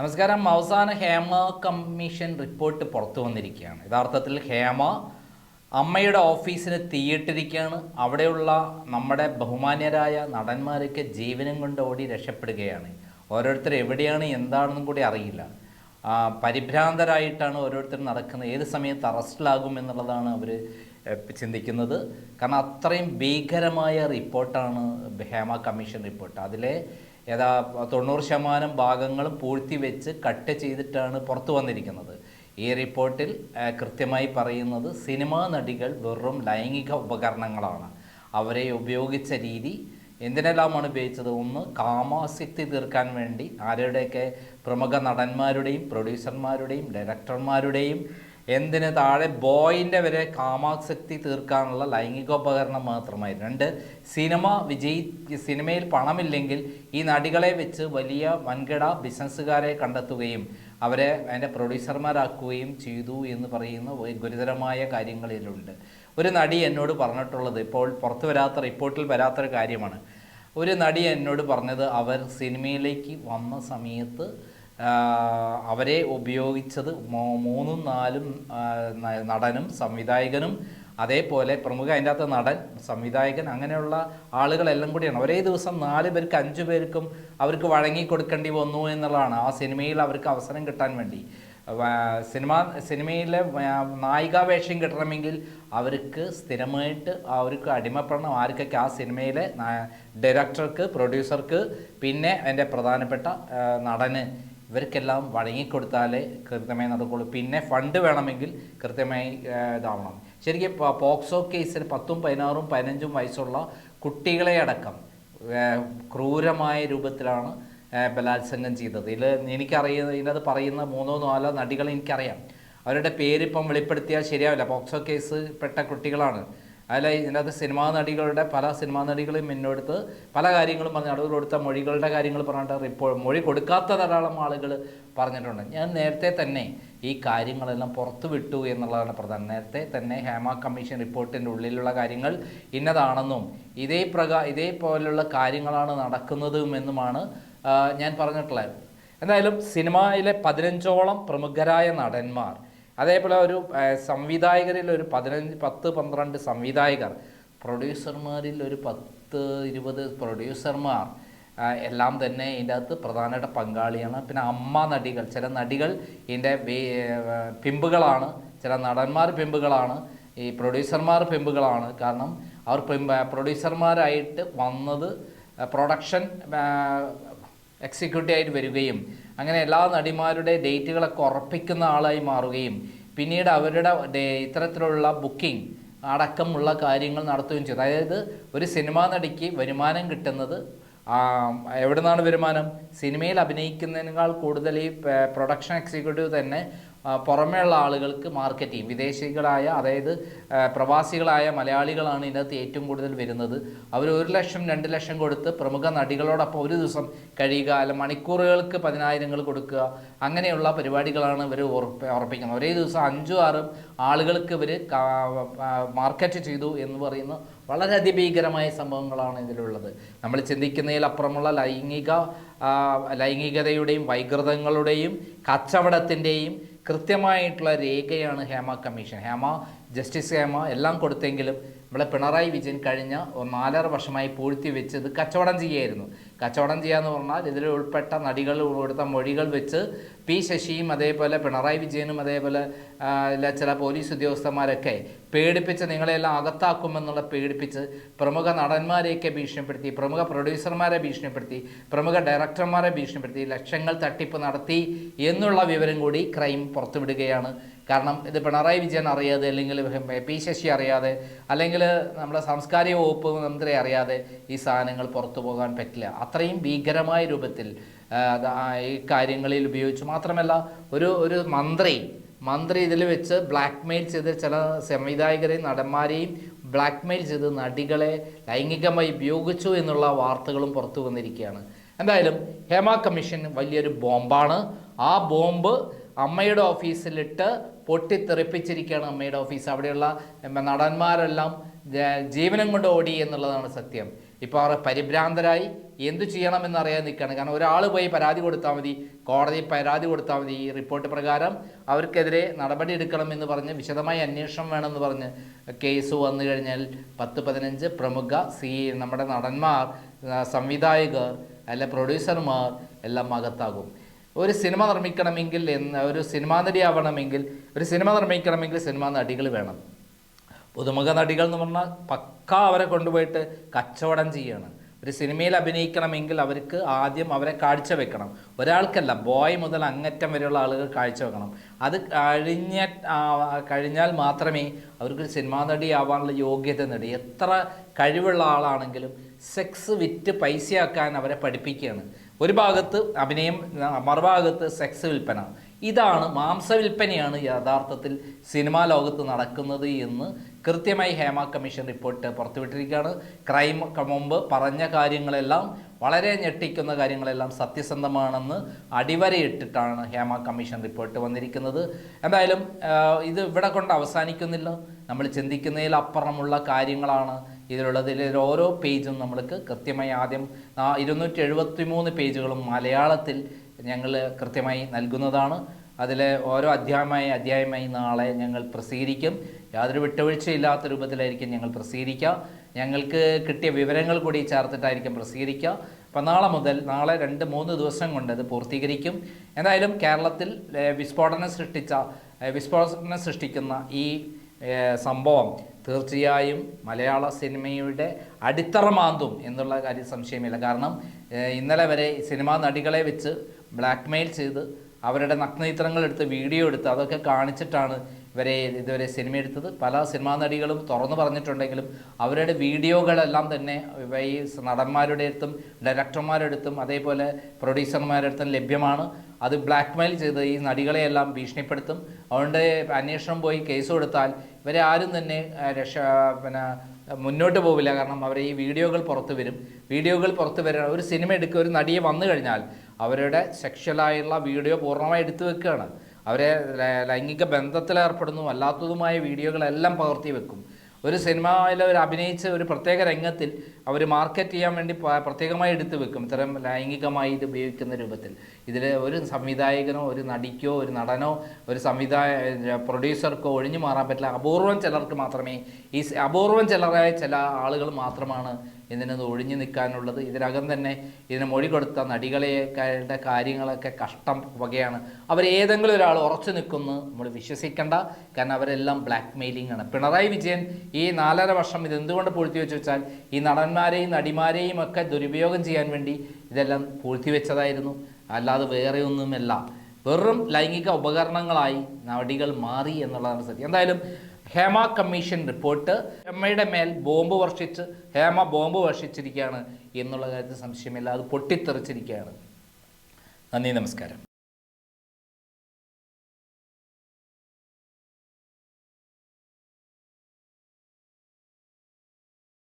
നമസ്കാരം. അവസാന Hema commission report പുറത്തു വന്നിരിക്കുകയാണ്. യഥാർത്ഥത്തിൽ ഹേമ അമ്മയുടെ ഓഫീസിന് തീയിട്ടിരിക്കുകയാണ്. അവിടെയുള്ള നമ്മുടെ ബഹുമാന്യരായ നടന്മാരൊക്കെ ജീവനും കൊണ്ട് ഓടി രക്ഷപ്പെടുകയാണ്. ഓരോരുത്തർ എവിടെയാണ് എന്താണെന്നും കൂടി അറിയില്ല. പരിഭ്രാന്തരായിട്ടാണ് ഓരോരുത്തർ നടക്കുന്നത്. ഏത് സമയത്ത് അറസ്റ്റിലാകും എന്നുള്ളതാണ് അവർ ചിന്തിക്കുന്നത്. കാരണം അത്രയും ഭീകരമായ റിപ്പോർട്ടാണ് ഹേമ കമ്മീഷൻ റിപ്പോർട്ട്. അതിലെ ഏതാ തൊണ്ണൂറ് ശതമാനം ഭാഗങ്ങളും പൂഴ്ത്തി വെച്ച് കട്ട് ചെയ്തിട്ടാണ് പുറത്തു വന്നിരിക്കുന്നത്. ഈ റിപ്പോർട്ടിൽ കൃത്യമായി പറയുന്നത് സിനിമാ നടികൾ വെറും ലൈംഗിക ഉപകരണങ്ങളാണ്. അവരെ ഉപയോഗിച്ച രീതി എന്തിനെല്ലാമാണ് ഉപയോഗിച്ചത്? ഒന്ന് കാമാസക്തി തീർക്കാൻ വേണ്ടി ആരുടെയൊക്കെ പ്രമുഖ നടന്മാരുടെയും പ്രൊഡ്യൂസർമാരുടെയും ഡയറക്ടർമാരുടെയും എന്തിന് താഴെ ബോയിന്റെ വരെ കാമാസക്തി തീർക്കാനുള്ള ലൈംഗികോപകരണം മാത്രമായിരുന്നു. രണ്ട് സിനിമ വിജയി സിനിമയിൽ പണമില്ലെങ്കിൽ ഈ നടികളെ വെച്ച് വലിയ വൻകിട ബിസിനസ്സുകാരെ കണ്ടെത്തുകയും അവരെ അതിന്റെ പ്രൊഡ്യൂസർമാരാക്കുകയും ചെയ്തു എന്ന് പറയുന്ന ഗുരുതരമായ കാര്യങ്ങളിലുണ്ട്. ഒരു നടി എന്നോട് പറഞ്ഞിട്ടുള്ളത് ഇപ്പോൾ പുറത്തു വരാത്ത റിപ്പോർട്ടിൽ വരാത്തൊരു കാര്യമാണ്. ഒരു നടി എന്നോട് പറഞ്ഞത് അവർ സിനിമയിലേക്ക് വന്ന സമയത്ത് അവരെ ഉപയോഗിച്ചത് മൂന്നും നാലും നടനും സംവിധായകനും അതേപോലെ പ്രമുഖ അതിന്റെ അകത്ത് നടൻ സംവിധായകൻ അങ്ങനെയുള്ള ആളുകളെല്ലാം കൂടിയാണ്. ഒരേ ദിവസം നാല് പേർക്ക് അഞ്ചു പേർക്കും അവർക്ക് വഴങ്ങി കൊടുക്കേണ്ടി വന്നു എന്നുള്ളതാണ് ആ സിനിമയിൽ അവർക്ക് അവസരം കിട്ടാൻ വേണ്ടി. സിനിമ സിനിമയിലെ വ- നായികാ വേഷം കിട്ടണമെങ്കിൽ അവർക്ക് സ്ഥിരമായിട്ട് അവർക്ക് അടിമപ്പെടണം. ആർക്കൊക്കെ ആ സിനിമയിലെ ഡയറക്ടർക്ക് പ്രൊഡ്യൂസർക്ക് പിന്നെ എന്റെ പ്രധാനപ്പെട്ട നടന് ഇവർക്കെല്ലാം വഴങ്ങിക്കൊടുത്താലേ കൃത്യമായി നടക്കുള്ളൂ. പിന്നെ ഫണ്ട് വേണമെങ്കിൽ കൃത്യമായി ഇതാവണം. ശരിക്കും പോക്സോ കേസിൽ പത്തും പതിനാറും പതിനഞ്ചും വയസ്സുള്ള കുട്ടികളെ അടക്കം ക്രൂരമായ രൂപത്തിലാണ് ബലാത്സംഗം ചെയ്തത്. ഇതിൽ എനിക്കറിയുന്ന ഇതിനകത്ത് പറയുന്ന മൂന്നോ നാലോ നടികൾ എനിക്കറിയാം. അവരുടെ പേരിപ്പം വെളിപ്പെടുത്തിയാൽ ശരിയാവില്ല. പോക്സോ കേസ് പെട്ട കുട്ടികളാണ്. അതിൽ ഇതിനകത്ത് സിനിമാ നടികളുടെ പല സിനിമാ നടികളും മുന്നെടുത്ത് പല കാര്യങ്ങളും പറഞ്ഞു അവിടെ കൊടുത്ത മൊഴികളുടെ കാര്യങ്ങൾ പറഞ്ഞിട്ട് റിപ്പോ മൊഴി കൊടുക്കാത്ത ധാരാളം ആളുകൾ പറഞ്ഞിട്ടുണ്ട്. ഞാൻ നേരത്തെ തന്നെ ഈ കാര്യങ്ങളെല്ലാം പുറത്തു വിട്ടു എന്നുള്ളതാണ് പ്രധാനം. നേരത്തെ തന്നെ ഹേമ കമ്മീഷൻ റിപ്പോർട്ടിന്റെ ഉള്ളിലുള്ള കാര്യങ്ങൾ ഇന്നതാണെന്നും ഇതേ പ്രകാ ഇതേപോലുള്ള കാര്യങ്ങളാണ് നടക്കുന്നതും എന്നുമാണ് ഞാൻ പറഞ്ഞിട്ടുള്ളത്. എന്തായാലും സിനിമയിലെ പതിനഞ്ചോളം പ്രമുഖരായ നടന്മാർ അതേപോലെ ഒരു സംവിധായകരിൽ ഒരു പതിനഞ്ച് പത്ത് പന്ത്രണ്ട് സംവിധായകർ. പ്രൊഡ്യൂസർമാരിൽ ഒരു പത്ത് ഇരുപത് പ്രൊഡ്യൂസർമാർ. എല്ലാം തന്നെ ഇതിന്റെ അകത്ത് പ്രധാനപ്പെട്ട പങ്കാളിയാണ്. പിന്നെ അമ്മ നടികൾ. ചില നടികൾ ഇതിന്റെ പിമ്പുകളാണ്. ചില നടന്മാർ പിമ്പുകളാണ്. ഈ പ്രൊഡ്യൂസർമാർ പിമ്പുകളാണ്. കാരണം അവർ പിമ്പ പ്രൊഡ്യൂസർമാരായിട്ട് വന്നത് പ്രൊഡക്ഷൻ എക്സിക്യൂട്ടീവായിട്ട് വരികയും അങ്ങനെ എല്ലാ നടിമാരുടെ ഡേറ്റുകളൊക്കെ ഉറപ്പിക്കുന്ന ആളായി മാറുകയും പിന്നീട് അവരുടെ ഇത്തരത്തിലുള്ള ബുക്കിംഗ് അടക്കമുള്ള കാര്യങ്ങൾ നടത്തുകയും ചെയ്തു. അതായത് ഒരു സിനിമാ നടിക്ക് വരുമാനം കിട്ടുന്നത് എവിടെ നിന്നാണ് വരുമാനം? സിനിമയിൽ അഭിനയിക്കുന്നതിനേക്കാൾ കൂടുതൽ ഈ പ്രൊഡക്ഷൻ എക്സിക്യൂട്ടീവ് തന്നെ പുറമേയുള്ള ആളുകൾക്ക് മാർക്കറ്റ് ചെയ്യും. വിദേശികളായ അതായത് പ്രവാസികളായ മലയാളികളാണ് ഇതിനകത്ത് ഏറ്റവും കൂടുതൽ വരുന്നത്. അവർ ഒരു ലക്ഷം രണ്ട് ലക്ഷം കൊടുത്ത് പ്രമുഖ നടികളോടൊപ്പം ഒരു ദിവസം കഴിയുക അല്ല മണിക്കൂറുകൾക്ക് പതിനായിരങ്ങൾ കൊടുക്കുക അങ്ങനെയുള്ള പരിപാടികളാണ് ഇവർ ഉറപ്പിക്കുന്നത്. ഒരേ ദിവസം അഞ്ചും ആറും ആളുകൾക്ക് ഇവർ മാർക്കറ്റ് ചെയ്തു എന്ന് പറയുന്ന വളരെ അതിഭീകരമായ സംഭവങ്ങളാണ് ഇതിലുള്ളത്. നമ്മൾ ചിന്തിക്കുന്നതിലപ്പുറമുള്ള ലൈംഗിക ലൈംഗികതയുടെയും വൈകൃതങ്ങളുടെയും കച്ചവടത്തിന്റെയും കൃത്യമായിട്ടുള്ള രേഖയാണ് ഹേമ കമ്മീഷൻ. ഹേമ ജസ്റ്റിസ് ഹേമ എല്ലാം കൊടുത്തെങ്കിലും നമ്മളെ പിണറായി വിജയൻ കഴിഞ്ഞ നാലര വർഷമായി പൂഴ്ത്തി വെച്ചത് കച്ചവടം ചെയ്യായിരുന്നു. കച്ചവടം ചെയ്യാന്ന് പറഞ്ഞാൽ ഇതിൽ ഉൾപ്പെട്ട നടികൾ കൊടുത്ത മൊഴികൾ വെച്ച് പി ശശിയും അതേപോലെ പിണറായി വിജയനും അതേപോലെ ചില പോലീസ് ഉദ്യോഗസ്ഥന്മാരൊക്കെ പേടിപ്പിച്ച് നിങ്ങളെല്ലാം അകത്താക്കുമെന്നുള്ള പേടിപ്പിച്ച് പ്രമുഖ നടന്മാരെയൊക്കെ ഭീഷണിപ്പെടുത്തി പ്രമുഖ പ്രൊഡ്യൂസർമാരെ ഭീഷണിപ്പെടുത്തി പ്രമുഖ ഡയറക്ടർമാരെ ഭീഷണിപ്പെടുത്തി ലക്ഷങ്ങൾ തട്ടിപ്പ് നടത്തി എന്നുള്ള വിവരം കൂടി ക്രൈം പുറത്തുവിടുകയാണ്. കാരണം ഇത് പിണറായി വിജയൻ അറിയാതെ അല്ലെങ്കിൽ പി ശശി അറിയാതെ അല്ലെങ്കിൽ നമ്മുടെ സാംസ്കാരിക വകുപ്പ് മന്ത്രി അറിയാതെ ഈ സാധനങ്ങൾ പുറത്തു പോകാൻ പറ്റില്ല. അത്രയും ഭീകരമായ രൂപത്തിൽ ഈ കാര്യങ്ങളിൽ ഉപയോഗിച്ചു മാത്രമല്ല ഒരു ഒരു മന്ത്രി മന്ത്രി ഇതിൽ വെച്ച് ബ്ലാക്ക് മെയിൽ ചെയ്ത് ചില സംവിധായകരെയും നടന്മാരെയും ബ്ലാക്ക് മെയിൽ ചെയ്ത് നടികളെ ലൈംഗികമായി ഉപയോഗിച്ചു എന്നുള്ള വാർത്തകളും പുറത്തു വന്നിരിക്കുകയാണ്. എന്തായാലും ഹേമ കമ്മീഷൻ വലിയൊരു ബോംബാണ്. ആ ബോംബ് അമ്മയുടെ ഓഫീസിലിട്ട് പൊട്ടിത്തെറിപ്പിച്ചിരിക്കുകയാണ് അമ്മയുടെ ഓഫീസ്. അവിടെയുള്ള നടന്മാരെല്ലാം ജീവനം കൊണ്ട് ഓടി എന്നുള്ളതാണ് സത്യം. ഇപ്പോൾ അവർ പരിഭ്രാന്തരായി എന്തു ചെയ്യണമെന്ന് അറിയാൻ നിൽക്കുകയാണ്. കാരണം ഒരാൾ പോയി പരാതി കൊടുത്താൽ മതി കോടതി പരാതി കൊടുത്താൽ മതി ഈ റിപ്പോർട്ട് പ്രകാരം അവർക്കെതിരെ നടപടി എടുക്കണമെന്ന് പറഞ്ഞ് വിശദമായി അന്വേഷണം വേണമെന്ന് പറഞ്ഞ് കേസ് വന്നു കഴിഞ്ഞാൽ പത്ത് പതിനഞ്ച് പ്രമുഖ സി നമ്മുടെ നടന്മാർ സംവിധായകർ അല്ല പ്രൊഡ്യൂസർമാർ എല്ലാം അകത്താകും. ഒരു സിനിമ നിർമ്മിക്കണമെങ്കിൽ എന്ന് ഒരു സിനിമാ നടിയാവണമെങ്കിൽ ഒരു സിനിമ നിർമ്മിക്കണമെങ്കിൽ സിനിമാ നടികൾ വേണം. പുതുമുഖ നടികൾ എന്ന് പറഞ്ഞാൽ പക്ക അവരെ കൊണ്ടുപോയിട്ട് കച്ചവടം ചെയ്യാണ്. ഒരു സിനിമയിൽ അഭിനയിക്കണമെങ്കിൽ അവർക്ക് ആദ്യം അവരെ കാഴ്ചവെക്കണം ഒരാൾക്കല്ല ബോയ് മുതൽ അങ്ങറ്റം വരെയുള്ള ആളുകൾ കാഴ്ചവെക്കണം അത് കഴിഞ്ഞ കഴിഞ്ഞാൽ മാത്രമേ അവർക്ക് സിനിമാ നടിയാവാനുള്ള യോഗ്യത നേടി. എത്ര കഴിവുള്ള ആളാണെങ്കിലും സെക്സ് വിറ്റ് പൈസയാക്കാൻ അവരെ പഠിപ്പിക്കുകയാണ്. ഒരു ഭാഗത്ത് അഭിനയം മറുഭാഗത്ത് സെക്സ് വിൽപ്പന. ഇതാണ് മാംസ വിൽപ്പനയാണ് യഥാർത്ഥത്തിൽ സിനിമാ ലോകത്ത് നടക്കുന്നത് എന്ന് കൃത്യമായി ഹേമ കമ്മീഷൻ റിപ്പോർട്ട് പുറത്തുവിട്ടിരിക്കുകയാണ്. ക്രൈം മുമ്പ് പറഞ്ഞ കാര്യങ്ങളെല്ലാം വളരെ ഞെട്ടിക്കുന്ന കാര്യങ്ങളെല്ലാം സത്യസന്ധമാണെന്ന് അടിവരയിട്ടിട്ടാണ് ഹേമ കമ്മീഷൻ റിപ്പോർട്ട് വന്നിരിക്കുന്നത്. എന്തായാലും ഇത് ഇവിടെ കൊണ്ട് അവസാനിക്കുന്നില്ല. നമ്മൾ ചിന്തിക്കുന്നതിൽ അപ്പുറമുള്ള കാര്യങ്ങളാണ് ഇതിലുള്ളത് ഇതിൽ ഓരോ പേജും നമ്മൾക്ക് കൃത്യമായി ആദ്യം ഇരുന്നൂറ്റി എഴുപത്തി മൂന്ന് പേജുകളും മലയാളത്തിൽ ഞങ്ങൾ കൃത്യമായി നൽകുന്നതാണ്. അതിൽ ഓരോ അധ്യായമായി അധ്യായമായി നാളെ ഞങ്ങൾ പ്രസിദ്ധീകരിക്കും. യാതൊരു വിട്ടുവീഴ്ചയില്ലാത്ത രൂപത്തിലായിരിക്കും ഞങ്ങൾ പ്രസിദ്ധീകരിക്കുക. ഞങ്ങൾക്ക് കിട്ടിയ വിവരങ്ങൾ കൂടി ചേർത്തിട്ടായിരിക്കും പ്രസിദ്ധീകരിക്കുക. അപ്പം നാളെ മുതൽ നാളെ രണ്ട് മൂന്ന് ദിവസം കൊണ്ട് അത് പൂർത്തീകരിക്കും. എന്തായാലും കേരളത്തിൽ വിസ്ഫോടനം സൃഷ്ടിച്ച വിസ്ഫോടനം സൃഷ്ടിക്കുന്ന ഈ സംഭവം. തീർച്ചയായും മലയാള സിനിമയുടെ അടിത്തറ മാന്തും എന്നുള്ള കാര്യം സംശയമില്ല. കാരണം ഇന്നലെ വരെ സിനിമാ നടികളെ വെച്ച് ബ്ലാക്ക്മെയിൽ ചെയ്ത് അവരുടെ നഗ്നചിത്രങ്ങൾ എടുത്ത് വീഡിയോ എടുത്ത് അതൊക്കെ കാണിച്ചിട്ടാണ് ഇവരെ ഇതുവരെ സിനിമ എടുത്തത്. പല സിനിമാ നടികളും തുറന്നു പറഞ്ഞിട്ടുണ്ടെങ്കിലും അവരുടെ വീഡിയോകളെല്ലാം തന്നെ ഈ നടന്മാരുടെ അടുത്തും ഡയറക്ടർമാരുടെ അടുത്തും അതേപോലെ പ്രൊഡ്യൂസർമാരുടെ അടുത്തും ലഭ്യമാണ്. അത് ബ്ലാക്ക് മെയിൽ ചെയ്ത് ഈ നടികളെയെല്ലാം ഭീഷണിപ്പെടുത്തും. അതുകൊണ്ട് അന്വേഷണം പോയി കേസ് കൊടുത്താൽ ഇവരെ ആരും തന്നെ രക്ഷ പിന്നെ മുന്നോട്ട് പോവില്ല. കാരണം അവർ ഈ വീഡിയോകൾ പുറത്ത് വരും. വീഡിയോകൾ പുറത്ത് വരാൻ ഒരു സിനിമ എടുക്കുക ഒരു നടിയെ വന്നു കഴിഞ്ഞാൽ അവരുടെ സെക്ഷലായുള്ള വീഡിയോ പൂർണമായി എടുത്തു വെക്കുകയാണ്. അവരെ ലൈംഗിക ബന്ധത്തിലേർപ്പെടുന്നു അല്ലാത്തതുമായ വീഡിയോകളെല്ലാം പകർത്തി വെക്കും. ഒരു സിനിമയിൽ അവർ അഭിനയിച്ച ഒരു പ്രത്യേക രംഗത്തിൽ അവർ മാർക്കറ്റ് ചെയ്യാൻ വേണ്ടി പ്രത്യേകമായി എടുത്തു വെക്കും. ഇത്തരം ലൈംഗികമായി ഇത് ഉപയോഗിക്കുന്ന രൂപത്തിൽ. ഇതിൽ ഒരു സംവിധായകനോ ഒരു നടിക്കോ ഒരു നടനോ ഒരു സംവിധായ പ്രൊഡ്യൂസർക്കോ ഒഴിഞ്ഞു മാറാൻ പറ്റില്ല. അപൂർവം ചിലർക്ക് മാത്രമേ ഈ അപൂർവം ചിലരായ ചില ആളുകൾ മാത്രമാണ് ഇതിനത് ഒഴിഞ്ഞു നിൽക്കാനുള്ളത് ഇതിനകം തന്നെ ഇതിന് മൊഴി കൊടുത്ത നടികളെക്കാരുടെ കാര്യങ്ങളൊക്കെ കഷ്ടം വകയാണ്. അവർ ഏതെങ്കിലും ഒരാൾ ഉറച്ചു നിൽക്കുന്നു നമ്മൾ വിശ്വസിക്കേണ്ട. കാരണം അവരെല്ലാം ബ്ലാക്ക് മെയിലിംഗ് ആണ്. പിണറായി വിജയൻ ഈ നാലര വർഷം ഇതെന്തുകൊണ്ട് പൂഴ്ത്തി വെച്ച് വെച്ചാൽ ഈ നടന്മാരെയും നടിമാരെയും ഒക്കെ ദുരുപയോഗം ചെയ്യാൻ വേണ്ടി ഇതെല്ലാം പൂഴ്ത്തി വെച്ചതായിരുന്നു. അല്ലാതെ വേറെ ഒന്നുമല്ല. വെറും ലൈംഗിക ഉപകരണങ്ങളായി നടികൾ മാറി എന്നുള്ളതാണ് സത്യം. എന്തായാലും ഹേമ കമ്മീഷൻ റിപ്പോർട്ട്. ഹേമയുടെ മേൽ ബോംബ് വർഷിച്ച് ഹേമ ബോംബ് വർഷിച്ചിരിക്കുകയാണ് എന്നുള്ള കാര്യത്തിൽ സംശയമില്ല. അത് പൊട്ടിത്തെറിച്ചിരിക്കുകയാണ്. നന്ദി നമസ്കാരം.